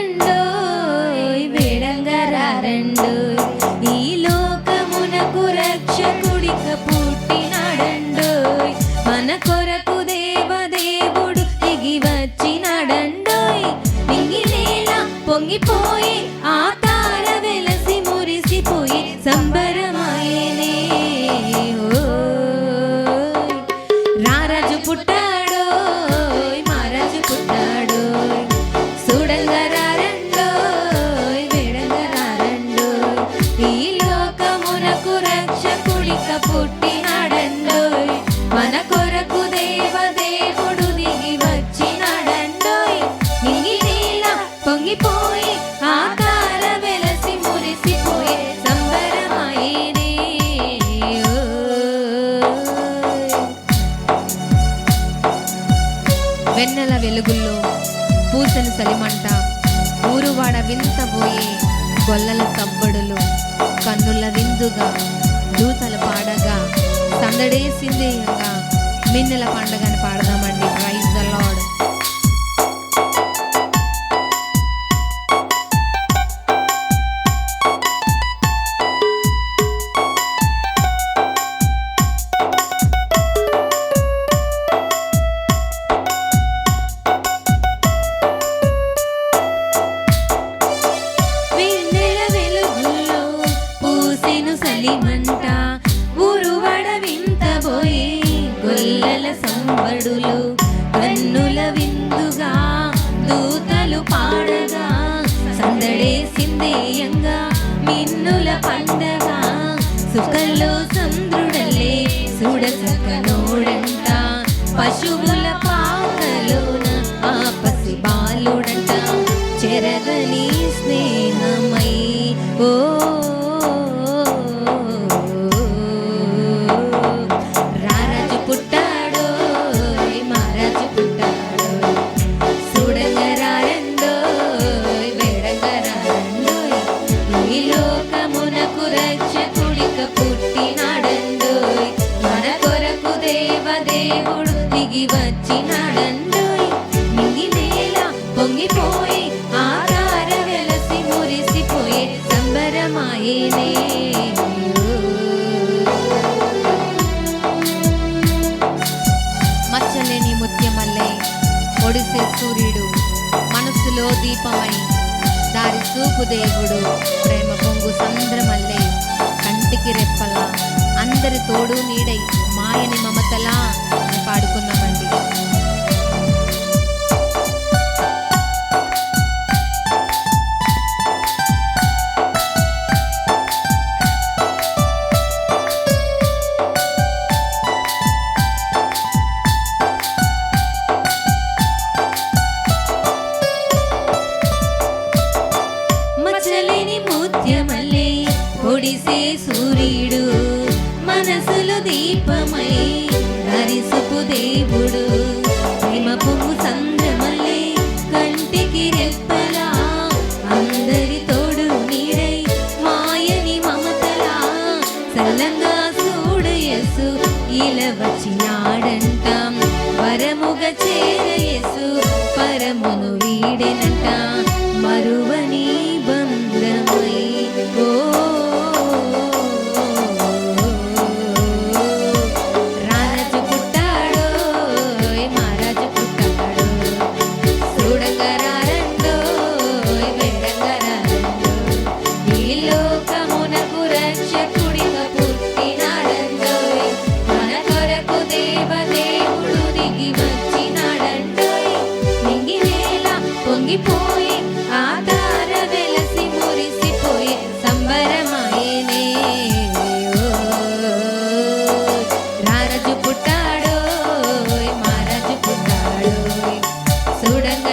చూడంగరారెండోయ్ వేడంగరారెండోయ్ ఈ లోకమునకు రక్షకుడిక పుట్టినాడండోయ్ మన కొరకు దేవదేవుడు దిగి వచ్చినాడండోయ్ మింగినేల పొంగిపోయి ఆ తార వెలసి మురిసిపోయి సంబరమాయనే. ఓయ్ రారాజు పుట్టాడో వెన్నెల వెలుగుల్లో పూసని సలిమంట ఊరువాడ వింతబోయే గొల్లల సబ్బడులు కన్నుల విందుగా దూతలు పాడగా సందడే మిన్నెల పండగని పాడదామండి ప్రైజ్ పాడులు కన్నుల విందుగా దూతలు పాడగా సందడే సిందేయంగా మిన్నుల పండగ. సుఖంలో చంద్రుడలే సుడసక నోడంట పశువుల దేవుడు దిగి వచ్చినాడండోయ్ మింగినేల పొంగిపోయి ఆకార వెలసి మురిసిపోయే సంబరమాయనే మచ్చలేని ముత్యమల్లే ఒడిసే సూర్యుడు మనస్సులో దీపమై దారి చూపు దేవుడు ప్రేమ పొంగు సంద్రమల్లే కంటికి రెప్పల అందరి తోడు నీడై మాయని మమతలా ఒడిసే సూర్యుడు మనసులు దీపమై హరిసుపు దేవుడు. హిమపు పొంగు సంద్రమల్లే కంటికి రెప్పలా అందరి తోడు నీడై మాయని మమతలా సల్లంగా చూడయసు ఇలా వచ్చినాడంటాం. వరముగ చేరయసు పరము durante